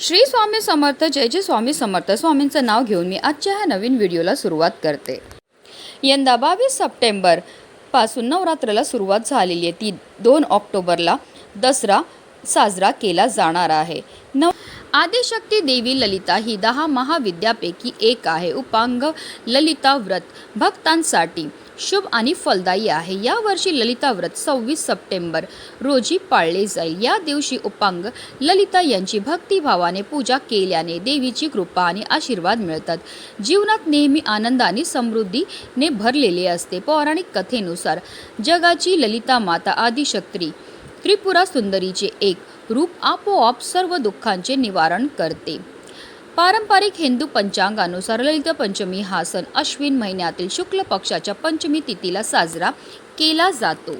श्री स्वामी समर्थ जय जय स्वामी समर्थ. स्वामींचं नाव घेऊन मी आजच्या ह्या नवीन व्हिडिओला सुरुवात करते. यंदा बावीस सप्टेंबरपासून नवरात्राला सुरुवात झालेली आहे. ती दोन ऑक्टोबरला दसरा साजरा केला जाणार आहे. नव आदिशक्ती देवी ललिता ही दहा महाविद्यापैकी एक आहे. उपांग ललिता व्रत भक्तांसाठी शुभ आणि फलदायी आहे. यावर्षी ललिता व्रत सव्वीस सप्टेंबर रोजी पाळले जाईल. या दिवशी उपांग ललिता यांची भक्तिभावाने पूजा केल्याने देवीची कृपा आणि आशीर्वाद मिळतात. जीवनात नेहमी आनंद आणि समृद्धीने भरलेले असते. पौराणिक कथेनुसार जगाची ललिता माता आदिशक्त्री त्रिपुरा सुंदरीचे एक रूप आपोआप सर्व दुःखांचे निवारण करते. पारंपरिक हिंदू पंचांगानुसार ललित पंचमी हा सण अश्विन महिन्यातील शुक्ल पक्षाच्या पंचमी तिथीला साजरा केला जातो.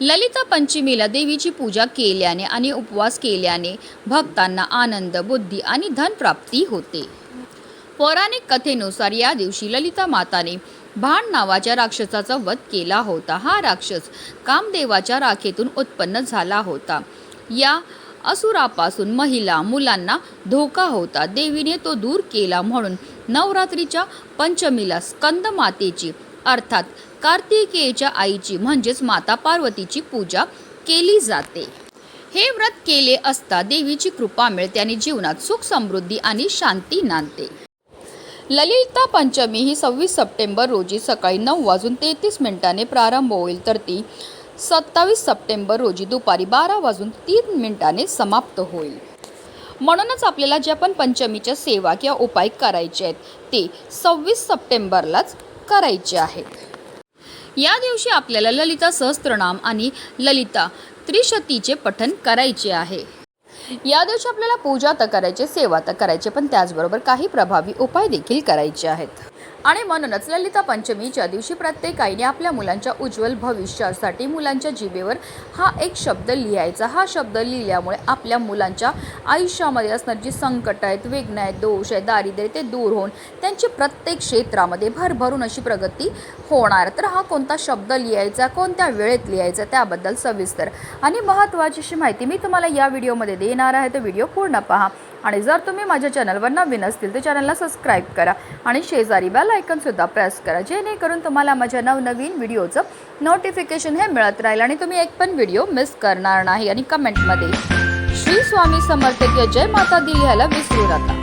ललिता पंचमीला देवीची पूजा केल्याने आणि उपवास केल्याने भक्तांना आनंद बुद्धी आणि धनप्राप्ती होते. पौराणिक कथेनुसार या दिवशी ललिता माताने भाण नावाच्या राक्षसाचा वध केला होता. हा राक्षस कामदेवाच्या राखेतून उत्पन्न झाला होता. या असुरापासून महिला मुलांना धोका होता. देवीने तो दूर केला म्हणून नवरात्रीच्या पंचमीला स्कंद मातेची अर्थात कार्तिकेयच्या आईची म्हणजेच माता पार्वतीची पूजा केली जाते. हे व्रत केले असता देवीची कृपा मिळते आणि जीवनात सुख समृद्धी आणि शांती नांदते. ललिता पंचमी ही सव्वीस सप्टेंबर रोजी सकाळी नऊ वाजून तेहतीस मिनिटांने प्रारंभ होईल तर ती सत्तावीस सप्टेंबर रोजी दुपारी बारा वाजून तीन मिनिटाने समाप्त होईल. म्हणूनच आपल्याला ज्या पण पंचमीच्या सेवा किंवा उपाय करायचे आहेत ते सव्वीस सप्टेंबरलाच करायचे आहेत. या दिवशी आपल्याला ललिता सहस्त्रनाम आणि ललिता त्रिशतीचे पठन करायचे आहे. या दिवशी आपल्याला पूजा तर करायचे सेवा तर करायचे पण त्याचबरोबर काही प्रभावी उपाय देखील करायचे आहेत. आणि म्हणूनच ललिता पंचमीच्या दिवशी प्रत्येक आईने आपल्या मुलांच्या उज्ज्वल भविष्यासाठी मुलांच्या जिभेवर हा एक शब्द लिहायचा. हा शब्द लिहिल्यामुळे आपल्या मुलांच्या आयुष्यामध्ये असणारी जी संकट आहेत वेगणं आहेत दोष आहे दारिद्र्य ते दूर होऊन त्यांची प्रत्येक क्षेत्रामध्ये भरभरून अशी प्रगती होणार. तर हा कोणता शब्द लिहायचा कोणत्या वेळेत लिहायचा त्याबद्दल सविस्तर आणि महत्त्वाची अशी माहिती मी तुम्हाला या व्हिडिओमध्ये देणार आहे. तो व्हिडिओ पूर्ण पहा. आणि जर तुम्ही माझ्या चॅनलवर नवीन असतील तर चॅनलला सबस्क्राईब करा आणि शेजारी बेल आयकनसुद्धा प्रेस करा जेणेकरून तुम्हाला माझ्या नवनवीन व्हिडिओचं नोटिफिकेशन हे मिळत राहील आणि तुम्ही एक पण व्हिडिओ मिस करणार नाही. आणि कमेंटमध्ये श्री स्वामी समर्थ किंवा जय माता दी लिहायला विसरू नका.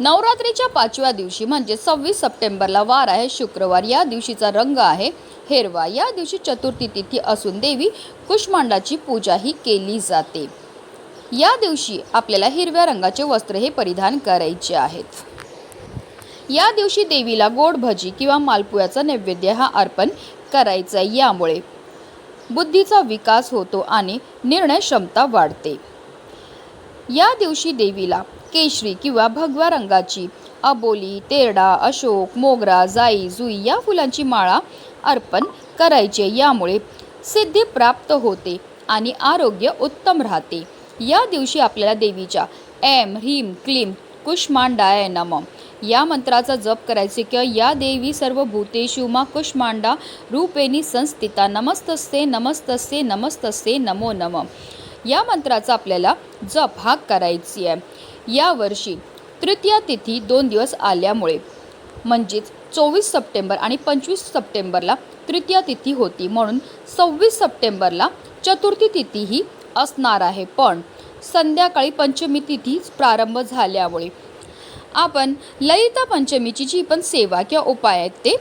नवरात्रीच्या पाचव्या दिवशी म्हणजे सव्वीस सप्टेंबरला वार आहे. शुक्रवार या दिवशीचा रंग आहे हिरवा. या दिवशी चतुर्थी तिथी असून देवी कुष्मांडाची पूजाही केली जाते. या दिवशी आपल्याला हिरव्या रंगाचे वस्त्र हे परिधान करायचे आहेत. या दिवशी देवीला गोड भजी किंवा मालपुयाचा नैवेद्य हा अर्पण करायचा आहे. यामुळे बुद्धीचा विकास होतो आणि निर्णय क्षमता वाढते. या दिवशी देवीला केशरी किंवा भगव्या रंगाची अबोली तेरडा अशोक मोगरा जाई जुई या फुलांची माळा अर्पण करायचे यामुळे सिद्धी प्राप्त होते आणि आरोग्य उत्तम राहते. या दिवशी आपल्याला देवीच्या एम ह्रीम क्लीम कुष्मांडाय नम. या मंत्राचा जप करायचे किंवा या देवी सर्व भूतेषु मा कुष्मांडा रूपेणी संस्थिता नमस्तस्ते नमस्तस्ते नमस्तस्ते नमो नम. या मंत्राचा आपल्याला जप हा करायची आहे. यावर्षी तृतीया तिथी दोन दिवस आल्यामुळे म्हणजेच चोवीस सप्टेंबर आणि पंचवीस सप्टेंबरला तृतीया तिथी होती. म्हणून सव्वीस सप्टेंबरला चतुर्थी तिथी ही असणार आहे. पण संध्याकाळी पंचमी तिथीच प्रारंभ झाल्यामुळे आपण ललिता पंचमीची जी पण सेवा किंवा उपाय आहेत ते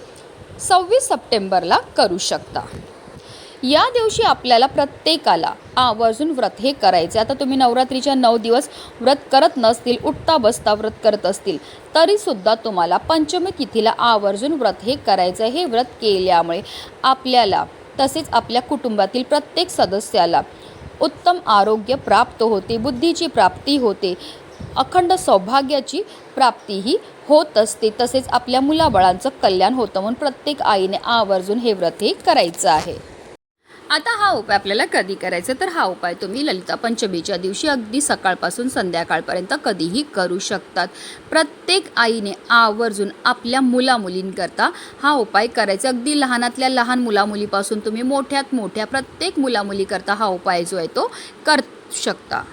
सव्वीस सप्टेंबरला करू शकता. या दिवशी आपल्याला प्रत्येकाला आवर्जून व्रत हे करायचे. आता तुम्ही नवरात्रीच्या नऊ दिवस व्रत करत नसतील उठता बसता व्रत करत असतील तरीसुद्धा तुम्हाला पंचमी तिथीला आवर्जून व्रत हे करायचं हे व्रत केल्यामुळे आपल्याला तसेच आपल्या कुटुंबातील प्रत्येक सदस्याला उत्तम आरोग्य प्राप्त होते बुद्धीची प्राप्ती होते अखंड सौभाग्याची प्राप्तीही होत असते. तसेच आपल्या मुलाबाळांचं कल्याण होतं म्हणून प्रत्येक आईने आवर्जून हे व्रत हे करायचं आहे. आता हा उपाय आपल्याला कधी करायचा? तर हा उपाय तुम्ही ललिता पंचमीच्या दिवशी अगदी सकाळपासून संध्याकाळपर्यंत कधीही करू शकतात. प्रत्येक आईने आवर्जून आपल्या मुलामुलींकरता हा उपाय करायचा. अगदी लहानातल्या लहान मुलामुलीपासून तुम्ही मोठ्यात मोठ्या प्रत्येक मुलामुलीकरता हा उपाय जो आहे तो कर शकता.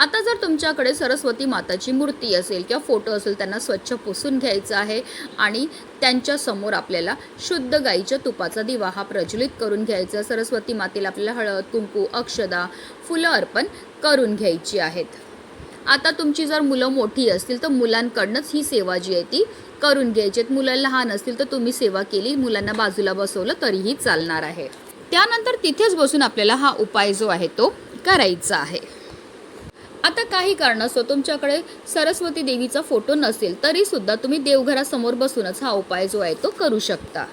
आता जर तुमच्याकडे सरस्वती माताची मूर्ती असेल किंवा फोटो असेल त्यांना स्वच्छ पुसून घ्यायचं आहे आणि त्यांच्यासमोर आपल्याला शुद्ध गाईच्या तुपाचा दिवा हा प्रज्वलित करून घ्यायचा सरस्वती मातेला आपल्याला हळद कुंकू अक्षदा फुलं अर्पण करून घ्यायची आहेत. आता तुमची जर मुलं मोठी असतील तर मुलांकडनंच ही सेवा जी आहे ती करून घ्यायची आहेत. मुलं लहान असतील तर तुम्ही सेवा केली मुलांना बाजूला बसवलं तरीही चालणार आहे. त्यानंतर तिथेच बसून आपल्याला हा उपाय जो आहे तो करायचा आहे. आता काही कारणास्तव तुमच्याकडे सरस्वती देवीचा फोटो नसेल तरी सुद्धा तुम्ही देवघरासमोर बसूनच हा उपाय जो आहे तो करू शकता.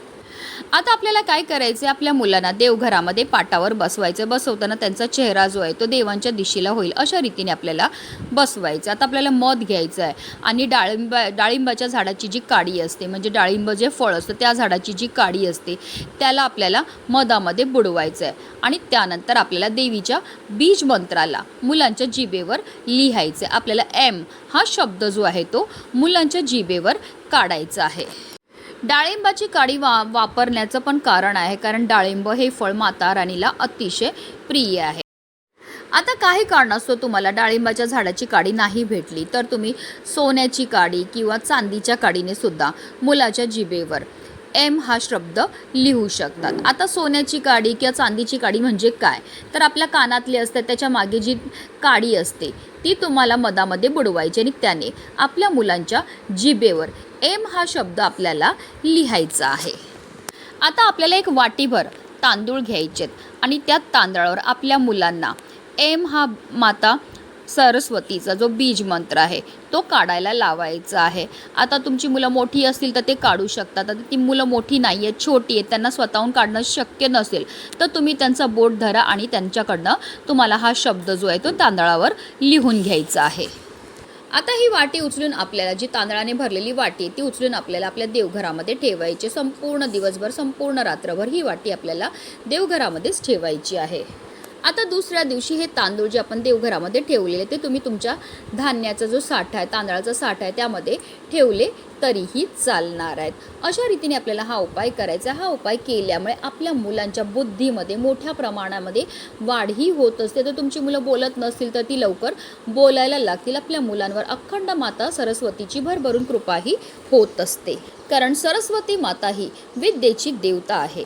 आता आपल्याला काय करायचं आपल्या मुलांना देवघरामध्ये पाटावर बसवायचं बसवताना त्यांचा चेहरा जो आहे तो देवांच्या दिशेला होईल अशा रीतीने आपल्याला बसवायचं आता आपल्याला मध घ्यायचं आहे आणि डाळिंबा डाळिंबाच्या झाडाची जी काडी असते म्हणजे डाळिंब जे फळ असतं त्या झाडाची जी काडी असते त्याला आपल्याला मधामध्ये बुडवायचं आहे आणि त्यानंतर आपल्याला देवीच्या बीज मंत्राला मुलांच्या जिभेवर लिहायचं आहे आपल्याला एम हा शब्द जो आहे तो मुलांच्या जिभेवर काढायचा आहे. डाळिंबाची काडी वा वापरण्याचं पण कारण आहे कारण डाळिंब हे फळ माता राणीला अतिशय प्रिय आहे. आता काही कारणास्तव तुम्हाला डाळिंबाच्या झाडाची काडी नाही भेटली तर तुम्ही सोन्याची काडी किंवा चांदीच्या काडीने सुद्धा मुलाच्या जिभेवर एम हा शब्द लिहू शकतात. आता सोन्याची काडी किंवा चांदीची काडी म्हणजे काय? तर आपल्या कानातली असते त्याच्यामागे जी काडी असते ती तुम्हाला मधामध्ये बुडवायची आणि त्याने आपल्या मुलांच्या जिभेवर एम हा शब्द आपल्याला लिहायचा आहे. आता आपल्याला एक वाटीभर तांदूळ घ्यायचे आहेत आणि त्या तांदळावर आपल्या मुलांना एम हा माता सरस्वतीचा जो बीज मंत्र आहे तो काढायला लावायचा आहे. आता तुमची मुलं मोठी असतील तर ते काढू शकतात. आता ती मुलं मोठी नाही आहेत छोटी आहेत त्यांना स्वतःहून काढणं शक्य नसेल तर तुम्ही त्यांचा बोट धरा आणि त्यांच्याकडनं तुम्हाला हा शब्द जो आहे तो तांदळावर लिहून घ्यायचा आहे. आता ही वाटी उचलून आपल्याला जी तांदळाने भरलेली वाटी आहे ती उचलून आपल्याला आपल्या देवघरामध्ये ठेवायची. संपूर्ण दिवसभर संपूर्ण रात्रभर ही वाटी आपल्याला देवघरामध्येच ठेवायची आहे. आता दुसऱ्या दिवशी हे तांदूळ जे आपण देवघरामध्ये ठेवलेले ते तुम्ही तुमच्या धान्याचा जो साठा आहे तांदळाचा साठा आहे त्यामध्ये ठेवले तरीही चालणार आहेत. अशा रीतीने आपल्याला हा उपाय करायचा हा उपाय केल्यामुळे आपल्या मुलांच्या बुद्धीमध्ये मोठ्या प्रमाणामध्ये वाढही होत असते. तर तुमची मुलं बोलत नसतील तर ती लवकर बोलायला लागतील. आपल्या मुलांवर अखंड माता सरस्वतीची भरभरून कृपाही होत असते. कारण सरस्वती माता ही विद्येची देवता आहे.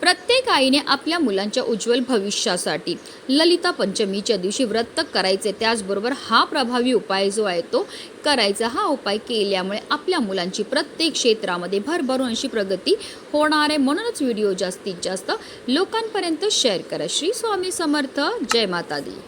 प्रत्येक आईने आपल्या मुलांच्या उज्ज्वल भविष्यासाठी ललिता पंचमीच्या दिवशी व्रत करायचे. त्याचबरोबर हा प्रभावी उपाय जो आहे तो करायचा हा उपाय केल्यामुळे आपल्या मुलांची प्रत्येक क्षेत्रामध्ये भरभरून अशी प्रगती होणार आहे. म्हणूनच व्हिडिओ जास्तीत जास्त लोकांपर्यंत शेअर करा. श्री स्वामी समर्थ. जय माता दी.